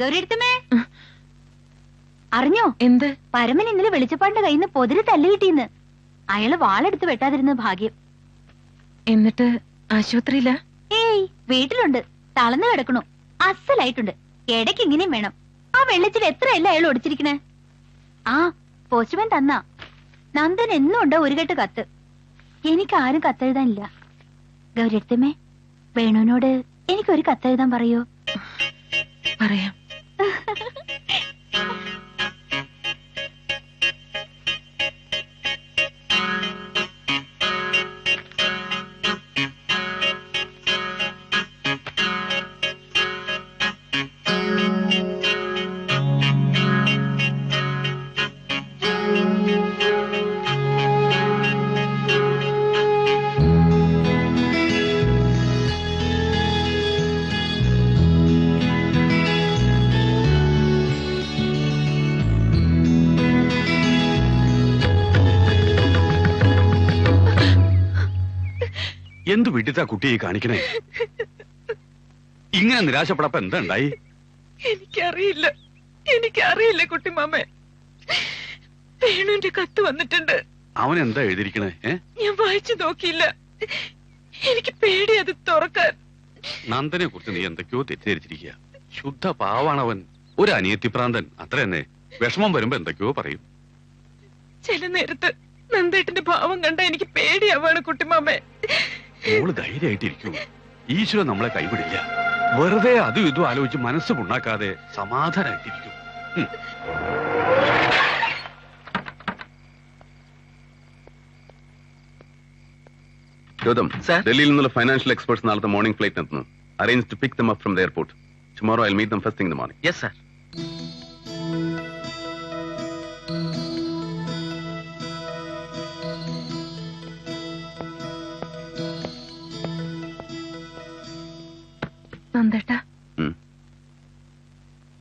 ഗൗരിയടുത്തമ്മേ അറിഞ്ഞോ? എന്ത്? പരമൻ ഇന്നലെ വെളിച്ചപ്പാടിന്റെ കയ്യിൽ നിന്ന് പൊതിര് തല്ലുകിട്ടിന്ന് അയാൾ വാളെടുത്ത് വെട്ടാതിരുന്ന ഭാഗ്യം. എന്നിട്ട് ആശുപത്രിയില? ഏയ് വീട്ടിലുണ്ട്. തളർന്നു കിടക്കണു. അസലായിട്ടുണ്ട്. ഇടയ്ക്ക് ഇങ്ങനെയും വേണം. ആ വെള്ളത്തിൽ എത്രയല്ല അയാൾ ഒടിച്ചിരിക്കണേ? ആ പോസ്റ്റ്മാൻ തന്ന. നന്ദൻ എന്നും ഉണ്ടോ ഒരു കെട്ട് കത്ത്. എനിക്ക് ആരും കത്തെഴുതാനില്ല. ഗൗരിയടുത്തമ്മേ വേണുവിനോട് എനിക്കൊരു കത്തെഴുതാൻ പറയോ? പറയാം. എന്ത് വിട്ടിട്ടാ കുട്ടിയെ കാണിക്കണേ? ഇങ്ങനെ നിരാശപ്പെടപ്പ എന്താ ഉണ്ടായി? എനിക്കറിയില്ല. എനിക്കറിയില്ല കുട്ടിമാമേ വേണുവിന്റെ കത്ത് വന്നിട്ടുണ്ട്. അവൻ എന്താ എഴുതിയിരിക്കണേ ഞാൻ വായിച്ചു നോക്കിയില്ല. എനിക്ക് പേടി അത് തുറക്കാൻ. നന്ദനെ കുറിച്ച് നീ എന്തൊക്കെയോ തെറ്റിദ്ധരിച്ചിരിക്കുക ശുദ്ധ പാവാണവൻ ഒരു അനിയത്തിപ്രാന്തൻ അത്ര തന്നെ. വിഷമം വരുമ്പോ എന്തൊക്കെയോ പറയും. ചില നേരത്ത് നന്ദേട്ടന്റെ ഭാവം കണ്ട എനിക്ക് പേടിയാവാണ് കുട്ടിമാമേ മോൾ ധൈര്യമായിട്ടിരിക്കൂ. ഈശ്വരൻ നമ്മളെ കൈവിടില്ല. വെറുതെ അതും ഇതും ആലോചിച്ച് മനസ്സ് പുണ്ണാക്കാതെ സമാധാനായിട്ടിരിക്കും ഉം. ഗൗതം Sir? ഡൽഹിയിൽ നിന്നുള്ള ഫൈനാൻഷ്യൽ എക്സ്പേർട്സ് നാളത്തെ മോർണിംഗ് ഫ്ലൈറ്റ് എത്തുന്നു. Arrange to pick them up from the airport tomorrow I meet them first thing the morning yes sir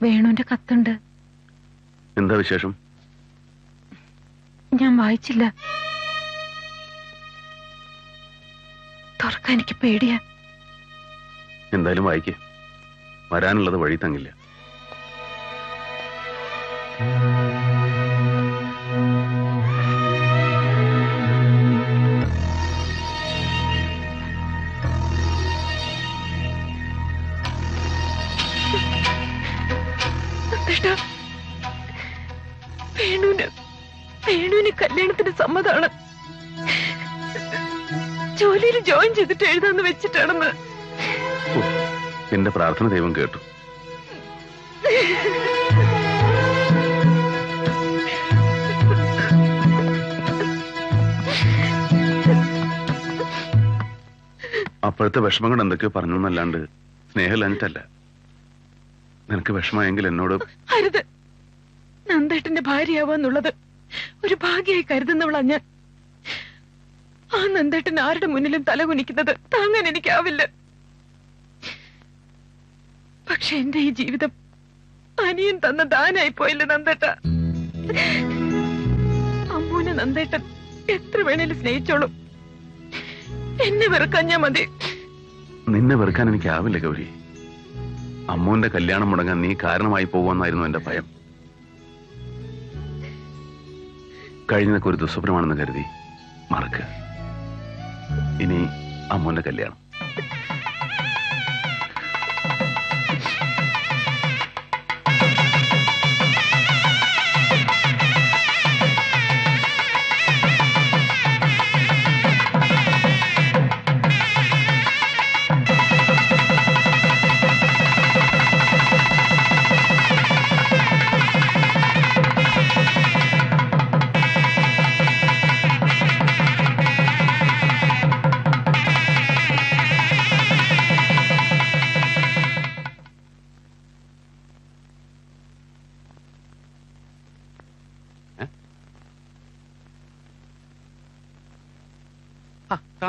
വേണുവിന്റെ കത്തുണ്ട്. എന്താ വിശേഷം? ഞാൻ വായിച്ചില്ല. തുറക്കാൻ എനിക്ക് പേടിയാ. എന്തായാലും വായിക്കേ. വരാനുള്ളത് വഴി തങ്ങില്ല. ചെയ്തിട്ട് എഴുതാന്ന് വെച്ചിട്ടാണെന്ന്. എന്റെ പ്രാർത്ഥന ദൈവം കേട്ടു. അപ്പോഴത്തെ വിഷമം കൊണ്ട് എന്തൊക്കെയോ പറഞ്ഞു എന്നല്ലാണ്ട് സ്നേഹമില്ലാഞ്ഞിട്ടല്ല നിനക്ക് വിഷമമെങ്കിൽ എന്നോട് അരുത്. നന്ദേട്ടന്റെ ഭാര്യയാവാന്നുള്ളത് ഒരു ഭാഗ്യായി കരുതുന്നവളാ ഞാൻ. നന്ദേട്ടൻ ആരുടെ മുന്നിലും തലകുനിക്കുന്നത്? താങ്ങാൻ എനിക്കാവില്ല. പക്ഷെ എന്റെ ഈ ജീവിതം അനിയൻ തന്ന ദാനായി പോയില്ല നന്ദേട്ട. അമ്മൂനെ നന്ദേട്ടൻ എത്ര വേണേലും സ്നേഹിച്ചോളും. എന്നെ വെറുക്കാൻ ഞാൻ മതി. നിന്നെ വെറുക്കാൻ എനിക്കാവില്ല ഗൗരി. അമ്മുവിന്റെ കല്യാണം മുടങ്ങാൻ നീ കാരണമായി പോകുമെന്നായിരുന്നു എന്റെ ഭയം. കഴിഞ്ഞതൊക്കെ ഒരു ദുസ്വപ്നമാണെന്ന് കരുതി മറക്കുക ഇനി അമ്മുവിന്റെ കല്യാണം.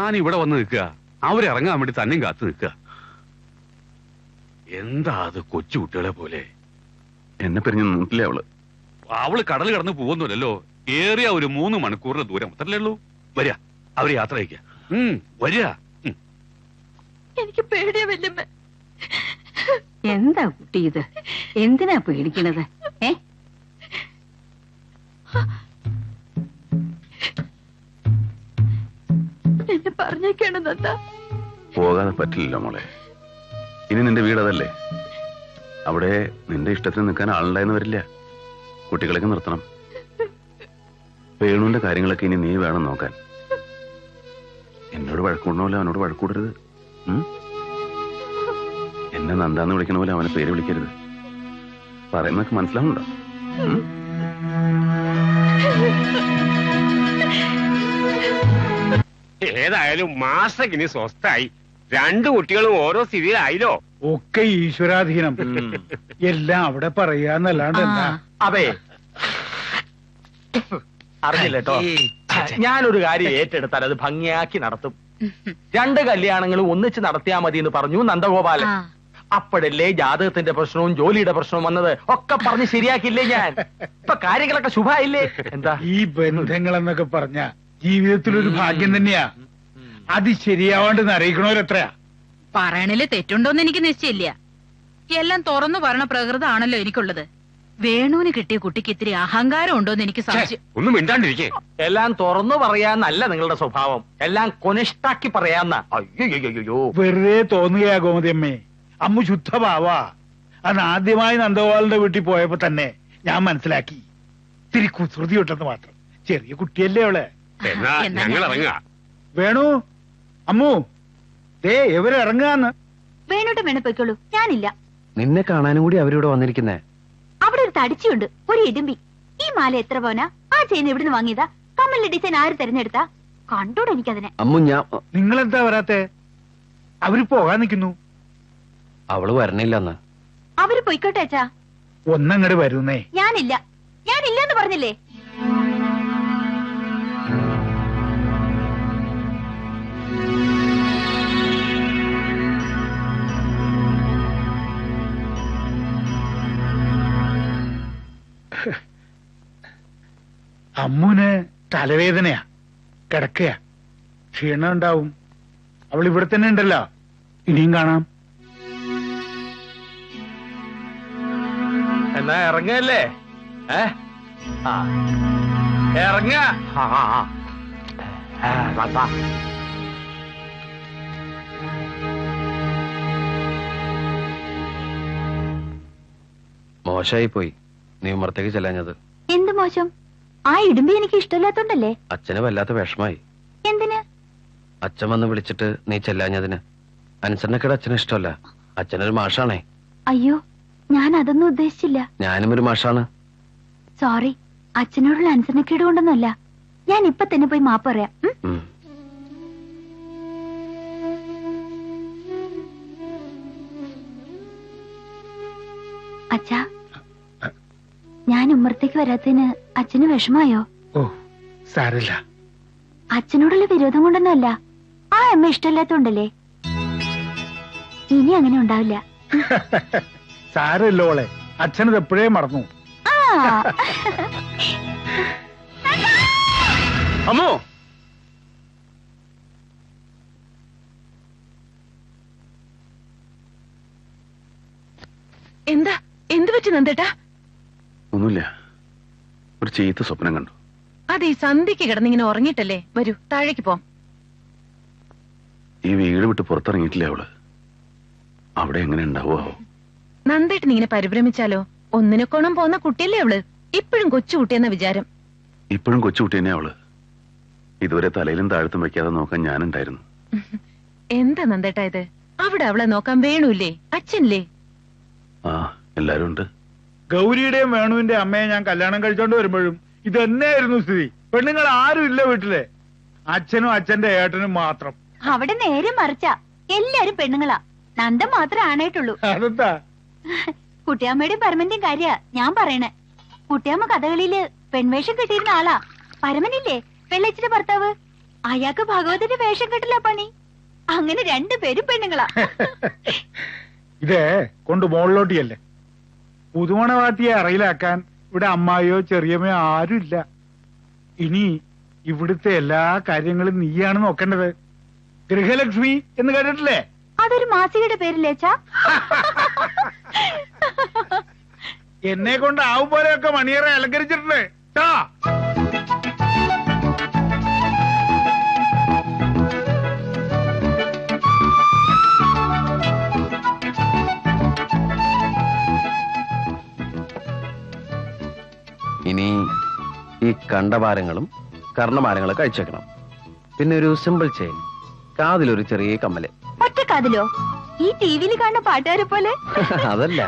താൻ ഇവിടെ വന്ന് നിൽക്കുക. അവരിറങ്ങാൻ വേണ്ടി തന്നെയും കാത്തു നിൽക്കുക. എന്താ അത് കൊച്ചു കുട്ടികളെ പോലെ? എന്നെ പിരിഞ്ഞ് നോക്കില്ലേ അവൾ? അവൾ കടൽ കടന്ന് പോകുന്നില്ലല്ലോ. ഏറിയ ഒരു മൂന്ന് മണിക്കൂറിന്റെ ദൂരം അത്രല്ലേ ഉള്ളൂ. വരിക. അവർ യാത്ര അയക്കുക ഉം വരിക. എനിക്ക് പേടിയാ വല്യമ്മ. എന്താ കുട്ടി ഇത്? എന്തിനാ പേടിക്കണത്? ഏ? നന്ദ പോകാതെ പറ്റില്ലല്ലോ മോളെ. ഇനി നിന്റെ വീടതല്ലേ അവിടെ നിന്റെ ഇഷ്ടത്തിന് നിൽക്കാൻ ആളുണ്ടായെന്ന് വരില്ല. കുട്ടികളൊക്കെ നിർത്തണം. വേണുവിന്റെ കാര്യങ്ങളൊക്കെ ഇനി നീ വേണം നോക്കാൻ. എന്നോട് വഴക്കൂടണമല്ലോ അവനോട് വഴക്കൂടരുത്? എന്നെ നന്ദാന്ന് വിളിക്കണ പോലെ അവനെ പേര് വിളിക്കരുത്. പറയുന്നൊക്കെ മനസ്സിലാവുന്നുണ്ടോ? ഏതായാലും മാസക്കിനി സ്വസ്ഥായി. രണ്ടു കുട്ടികളും ഓരോ സ്ഥിതിയിലായില്ലോ. ഒക്കെ ഈശ്വരാധീനം. എല്ലാം അവിടെ പറയാന്നല്ലാണ്ട് എന്താ? അതെ. അറിഞ്ഞില്ല കേട്ടോ. ഞാനൊരു കാര്യം ഏറ്റെടുത്താൽ അത് ഭംഗിയാക്കി നടത്തും. രണ്ട് കല്യാണങ്ങളും ഒന്നിച്ച് നടത്തിയാ മതി എന്ന് പറഞ്ഞു നന്ദഗോപാലൻ. അപ്പോഴല്ലേ ജാതകത്തിന്റെ പ്രശ്നവും ജോലിയുടെ പ്രശ്നവും വന്നത്? ഒക്കെ പറഞ്ഞ് ശരിയാക്കില്ലേ ഞാൻ? ഇപ്പൊ കാര്യങ്ങളൊക്കെ ശുഭായില്ലേ? എന്താ? ഈ ബന്ധങ്ങൾ എന്നൊക്കെ പറഞ്ഞ ജീവിതത്തിലൊരു ഭാഗ്യം തന്നെയാ. അത് ശരിയാവാണ്ട് അറിയിക്കണവരെത്രയാ പറയണിൽ തെറ്റുണ്ടോന്ന് എനിക്ക് നിശ്ചയില്ല. എല്ലാം തുറന്നു പറഞ്ഞ പ്രകൃതാണല്ലോ എനിക്കുള്ളത്. വേണുവിന് കിട്ടിയ കുട്ടിക്ക് ഇത്തിരി അഹങ്കാരം ഉണ്ടോന്ന് എനിക്ക് സംശയം ഒന്നും മിണ്ടാണ്ടിരിക്കേ. എല്ലാം തുറന്നു പറയാന്നല്ല നിങ്ങളുടെ സ്വഭാവം. എല്ലാം കൊനിഷ്ടാക്കി പറയാന്ന. അയ്യോ വെറുതെ തോന്നുകയാ ഗോമതിയമ്മേ. അമ്മ ശുദ്ധഭാവാ അന്ന് ആദ്യമായി നന്ദഗോപാലിന്റെ വീട്ടിൽ പോയപ്പോ തന്നെ ഞാൻ മനസ്സിലാക്കി. ഇത്തിരി കുസൃതി വിട്ടെന്ന് മാത്രം. ചെറിയ കുട്ടിയല്ലേ അവളെ. എന്നാ ഞങ്ങൾ ഇറങ്ങാ വേണു അമ്മു ദേ ഇവരിറങ്ങാന്ന് വേണോട്ട് വേണേ പോയിക്കോളൂ. ഞാനില്ല. നിന്നെ കാണാനും കൂടി അവരിവിടെ വന്നിരിക്കുന്നേ. അവിടെ ഒരു തടിച്ചുണ്ട് ഒരു ഇടുമ്പി. ഈ മാല എത്ര പോനാ ആ ചെയിൻ എവിടുന്ന് വാങ്ങിയതാ? കമ്മലിന്റെ ഡിസൈൻ ആര് തെരഞ്ഞെടുത്താ? കണ്ടോടെ എനിക്കതിനെ. അമ്മു ഞാൻ നിങ്ങളെന്താ വരാത്തെ? അവർ പോകാൻ നിൽക്കുന്നു. അവൾ വരണില്ലെന്ന്. അവർ പൊയ്ക്കോട്ടെ അച്ഛാ. ഒന്നങ്ങട് വരുന്നേ. ഞാനില്ല. ഞാനില്ല എന്ന് പറഞ്ഞില്ലേ? അമ്മുന് തലവേദനയാ. കിടക്കയാ. ക്ഷീണം ഉണ്ടാവും. അവൾ ഇവിടെ തന്നെ ഉണ്ടല്ലോ. ഇനിയും കാണാം. എന്നാ ഇറങ്ങല്ലേ? ഏ? ആ. ഇറങ്ങ. മോശായി. മോശമായി പോയി നീ ഉമ്മർത്തേക്ക് ചെല്ലാഞ്ഞത്. എന്ത് മോശം? ആ ഇടുമ്പി എനിക്ക് ഇഷ്ടമില്ലാത്തോണ്ടല്ലേ? അച്ഛന് വല്ലാത്ത വിഷമായി. എന്തിന്? അച്ഛൻ വന്ന് വിളിച്ചിട്ട് നീ ചെല്ലാഞ്ഞതിന്. അനുസരണക്കേട് അച്ഛന് ഇഷ്ടമല്ല. അച്ഛനൊരു മാഷാണേ. അയ്യോ ഞാൻ അതൊന്നും ഉദ്ദേശിച്ചില്ല. ഞാനും ഒരു മാഷാണ്. സോറി അച്ഛനോടുള്ള അനുസരണക്കേട് കൊണ്ടൊന്നുമല്ല. ഞാൻ ഇപ്പൊ തന്നെ പോയി മാപ്പ് പറയാം. അച്ഛാ ഞാൻ ഉമ്മറത്തേക്ക് വരാത്തതിന് അച്ഛന് വിഷമായോ? ഓ സാരല്ല. അച്ഛനോടുള്ള വിരോധം കൊണ്ടൊന്നുമല്ല. ആ അമ്മ ഇഷ്ടമില്ലാത്തോണ്ടല്ലേ? ഇനി അങ്ങനെ ഉണ്ടാവില്ല. സാരല്ലോ ഓളെ അച്ഛനത് എപ്പോഴേ മറന്നു. ആ. അമ്മോ. എന്താ? എന്ത് പറ്റി നന്ദേട്ടാ? ഒന്നുമില്ല. ഒരു ചീത്ത സ്വപ്നം കണ്ടു. അതെ സന്ധ്യക്ക് കിടന്നിങ്ങനെ ഉറങ്ങിയിട്ടല്ലേ? വരൂ താഴേക്ക് പോം ഈ വീട് വിട്ട് പുറത്തിറങ്ങിയിട്ടില്ല അവൾ? അവിടെ എങ്ങനെ ഉണ്ടാവോ നന്ദേട്ടൻ ഇങ്ങനെ പരിഭ്രമിച്ചാലോ? ഒന്നിനെ കോണം പോന്ന കുട്ടിയല്ലേ അവൾ? ഇപ്പോഴും കൊച്ചുകുട്ടിയെന്ന വിചാരം. ഇപ്പോഴും കൊച്ചുകുട്ടി തന്നെ അവൾ. ഇതുവരെ തലയിലും താഴത്തും വെക്കാതെ നോക്കാൻ ഞാനുണ്ടായിരുന്നു. എന്താ നന്ദേട്ടാ ഇത്? അവിടെ അവളെ നോക്കാൻ വേണൂല്ലേ? അച്ഛനില്ലേ? ആ എല്ലാരും ഉണ്ട്. ഗൗരിയുടെയും വേണുവിന്റെ അമ്മയെ ഞാൻ കല്യാണം കഴിച്ചോണ്ട് വരുമ്പോഴും ഇത് തന്നെയായിരുന്നു സ്ഥിതി. പെണ്ണുങ്ങൾ ആരും ഇല്ല വീട്ടിലെ. അച്ഛനും അച്ഛന്റെ ഏട്ടനും മാത്രം. അവിടെ നേരെ മറിച്ച എല്ലാരും പെണ്ണുങ്ങളാ. നന്ദൻ മാത്രമേ ആണായിട്ടുള്ളൂ അതെന്താ? കുട്ടിയമ്മയുടെയും പരമന്റെയും കാര്യ ഞാൻ പറയണേ. കുട്ടിയമ്മ കഥകളിയിൽ പെൺവേഷം കിട്ടിയിരുന്ന ആളാ. പരമനില്ലേ? വെള്ളച്ചിന്റെ ഭർത്താവ്. അയാൾക്ക് ഭഗവതിന്റെ വേഷം കിട്ടില്ല പണി. അങ്ങനെ രണ്ടുപേരും പെണ്ണുങ്ങളാ. ഇതേ കൊണ്ട് മുകളിലോട്ടിയല്ലേ പുതുമണവാട്ടിയെ അറയിലാക്കാൻ ഇവിടെ അമ്മായിയോ ചെറിയമ്മയോ ആരുമില്ല. ഇനി ഇവിടുത്തെ എല്ലാ കാര്യങ്ങളും നീയാണ് നോക്കേണ്ടത്. ഗൃഹലക്ഷ്മി എന്ന് കേട്ടിട്ടില്ലേ? അതൊരു മാസികയുടെ പേരില്ലേച്ചാ എന്നെ കൊണ്ട് ആവും പോലെയൊക്കെ മണിയറെ അലങ്കരിച്ചിട്ടുണ്ട്. ട്ടാ. ഈ കർണമാരങ്ങളും കഴിച്ചേക്കണം പിന്നെ ഒരു സിമ്പിൾ ചെയിൻ കാതിലൊരു ചെറിയ കമ്മൽ. ഒറ്റക്കാതിലോ ഈ ടിവിയിൽ കാണുന്ന പാട്ടുകാരെ പോലെ? അതല്ല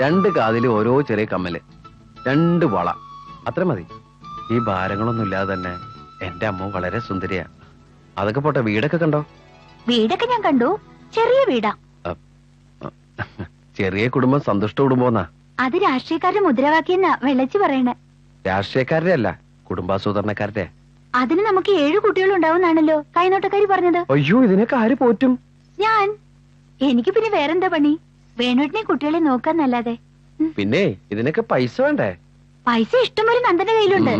രണ്ട് കാതിലും ഓരോ ചെറിയ കമ്മൽ. രണ്ട് വള. അത്ര മതി. ഈ ഭാരങ്ങളൊന്നും ഇല്ലാതെ തന്നെ എന്റെ അമ്മ വളരെ സുന്ദരിയാ. അതൊക്കെ പോട്ടെ വീടൊക്കെ കണ്ടോ? വീടൊക്കെ ഞാൻ കണ്ടു. ചെറിയ വീടാ. ചെറിയ കുടുംബം സന്തുഷ്ട കുടുംബം അത് രാഷ്ട്രീയക്കാരുടെ മുദ്രാവാക്യെന്നാ വെള്ളച്ചി പറയണേ. രാഷ്ട്രീയക്കാരുടെ അല്ല. കുടുംബാസൂത്രണക്കാരുടെ അതിന് നമുക്ക് ഏഴു കുട്ടികളുണ്ടാവുന്നാണല്ലോ കൈനോട്ടക്കാരി പറഞ്ഞത്. അയ്യോ ഇതിനൊക്കെ ആര് പോറ്റും? ഞാൻ. എനിക്ക് പിന്നെ വേറെന്താ പണി? വേണോട്ടിനെ കുട്ടികളെ നോക്കാന്നല്ലാതെ. പിന്നെ ഇതിനൊക്കെ പൈസ വേണ്ടേ? പൈസ ഇഷ്ടംപോലെ നന്ദന്റെ കയ്യിലുണ്ട്.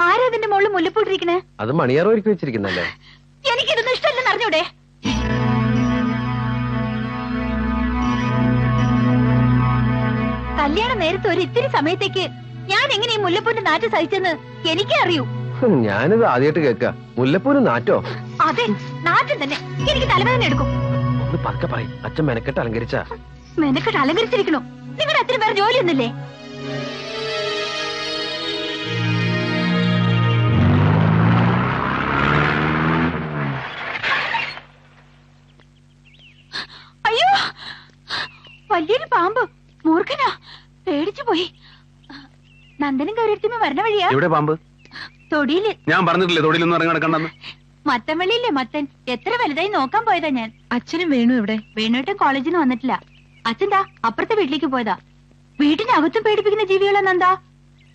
ആരാ അതിന്റെ മുകളിൽ മുല്ലപ്പൂട്ടിരിക്കണേ? അത് മണിയാറോ ഒരുക്കി വെച്ചിരിക്കുന്നല്ലേ? എനിക്കിതൊന്നും ഇഷ്ടമല്ലെന്ന് അറിഞ്ഞൂടെ? കല്യാണം നേരത്തെ ഒരു ഇത്തിരി സമയത്തേക്ക് ഞാൻ എങ്ങനെ ഈ മുല്ലപ്പൂന്റെ നാറ്റ് സഹിച്ചെന്ന് എനിക്കേ അറിയൂ. ഞാനിത് ആദ്യമായിട്ട് കേൾക്ക. മുല്ലപ്പൂന് നാറ്റോ? അതെ നാറ്റം തന്നെ. എനിക്ക് തലവേദന എടുക്കും. ഒന്ന് പതുക്കെ പറയും. അച്ഛൻ മെനക്കെട്ട് അലങ്കരിച്ച. മെനക്കെട്ട് അലങ്കരിച്ചിരിക്കണോ? നിങ്ങളുടെ അത്ര പേർ ജോലിയൊന്നുമില്ലേ? നന്ദനും ഗൗരവത്തിമ വരണ വഴിയാ? എവിടെ പാമ്പ്? തൊടിയിൽ. ഞാൻ പറഞ്ഞിട്ടില്ലേ തൊടിയിലൊന്നും ഇറങ്ങി നടക്കണ്ടെന്ന്? മത്തൻ വെള്ളിയില്ലേ മത്തൻ? എത്ര വലുതായി നോക്കാൻ പോയതാ ഞാൻ. അച്ഛനും വേണു ഇവിടെ വേണുട്ടും കോളേജിൽ നിന്ന് വന്നിട്ടില്ല. അച്ഛന്താ അപ്പുറത്തെ വീട്ടിലേക്ക് പോയതാ. വീട്ടിനകത്തും പേടിപ്പിക്കുന്ന ജീവികളാ നന്ദാ.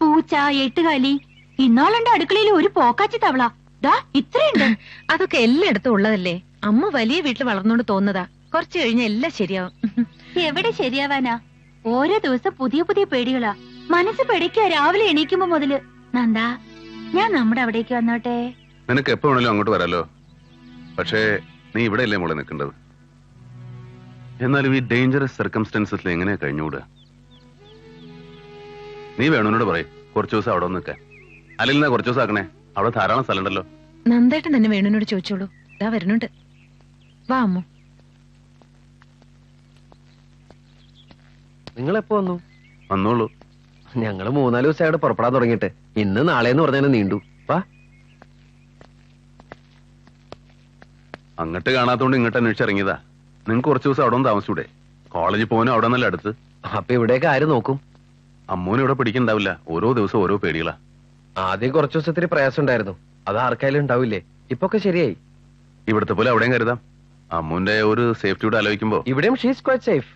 പൂച്ച എട്ടുകാലി. ഇന്നാളുണ്ട് അടുക്കളയിൽ ഒരു പോക്കാച്ചി തവള. ദാ ഇത്രയുണ്ട്. അതൊക്കെ എല്ലായിടത്തും ഉള്ളതല്ലേ? അമ്മ വലിയ വീട്ടിൽ വളർന്നോണ്ട് തോന്നുന്നതാ. കുറച്ചു കഴിഞ്ഞാൽ എല്ലാം ശരിയാവും. എവിടെ ശരിയാവാനാ? ഓരോ ദിവസം പുതിയ പുതിയ പേടികളാ. മനസ്സ് പേടിക്കുക രാവിലെ എണീക്കുമ്പോ മുതൽ. നന്ദാ ഞാൻ നമ്മുടെ അവിടേക്ക് വന്നോട്ടെ? നിനക്ക് എപ്പോ വേണേലും അങ്ങോട്ട് വരാലോ. പക്ഷേ നീ ഇവിടെ അല്ലേ മോളെ നിൽക്കേണ്ടത്? എന്നാലും ഈ ഡേഞ്ചറസ് സർക്കംസ്റ്റൻസസിൽ എങ്ങനെയാ കഴിഞ്ഞുകൂടുക നീ വേണോനോട് പറയും കുറച്ചു ദിവസം അവിടെ നിൽക്കാൻ. അല്ലെങ്കിൽ കുറച്ചു ദിവസം ആക്കണേ. അവിടെ ധാരാളം സ്ഥലമുണ്ടല്ലോ. നന്ദേട്ടൻ തന്നെ വേണുവിനോട് ചോദിച്ചോളൂ. ഇതാ വരുന്നുണ്ട്. വാ അമ്മു. നിങ്ങൾ എപ്പോ വന്നു? വന്നോളൂ. ഞങ്ങൾ മൂന്നാൽ ദിവസമായിട്ട് പുറപ്പെടാൻ തുടങ്ങിയിട്ട്. ഇന്ന് നാളെ എന്ന് പറഞ്ഞാൽ നീണ്ടു. വാ. അങ്ങോട്ട് കാണാത്തോണ്ട് ഇങ്ങോട്ട് അന്വേഷിച്ചിറങ്ങിയതാ നിങ്ങൾക്ക് കുറച്ച് ദിവസം അവിടെ ഒന്ന് താമസിച്ചൂടെ? കോളേജിൽ പോകാനും അവിടെ നല്ല അടുത്ത്? അപ്പൊ ഇവിടെയൊക്കെ ആര് നോക്കും? അമ്മൂനെ ഇവിടെ പിടിക്കണ്ടാവില്ല. ഓരോ ദിവസം ഓരോ പേടികളാ. ആദ്യം കുറച്ചു ദിവസത്തിന് പ്രയാസം ഉണ്ടായിരുന്നു. അത് ആർക്കായാലും ഉണ്ടാവില്ലേ? ഇപ്പൊ ശരിയായി. ഇവിടുത്തെ പോലെ അവിടെയും കരുതാം. അമ്മൂന്റെ ഒരു സേഫ്റ്റിയോട് ആലോചിക്കുമ്പോ ഇവിടെയും ഷീസ് ക്വൈറ്റ് സേഫ്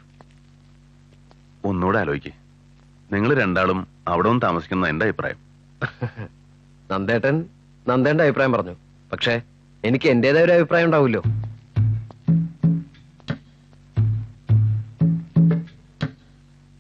ഒന്നുകൂടെ ആലോചിക്ക്. നിങ്ങൾ രണ്ടാളും അവിടെ ഒന്ന് താമസിക്കുന്ന എന്റെ അഭിപ്രായം. നന്ദേട്ടൻ നന്ദേന്റെ അഭിപ്രായം പറഞ്ഞു. പക്ഷേ എനിക്ക് എന്റേതായ ഒരു അഭിപ്രായം ഉണ്ടാവുമല്ലോ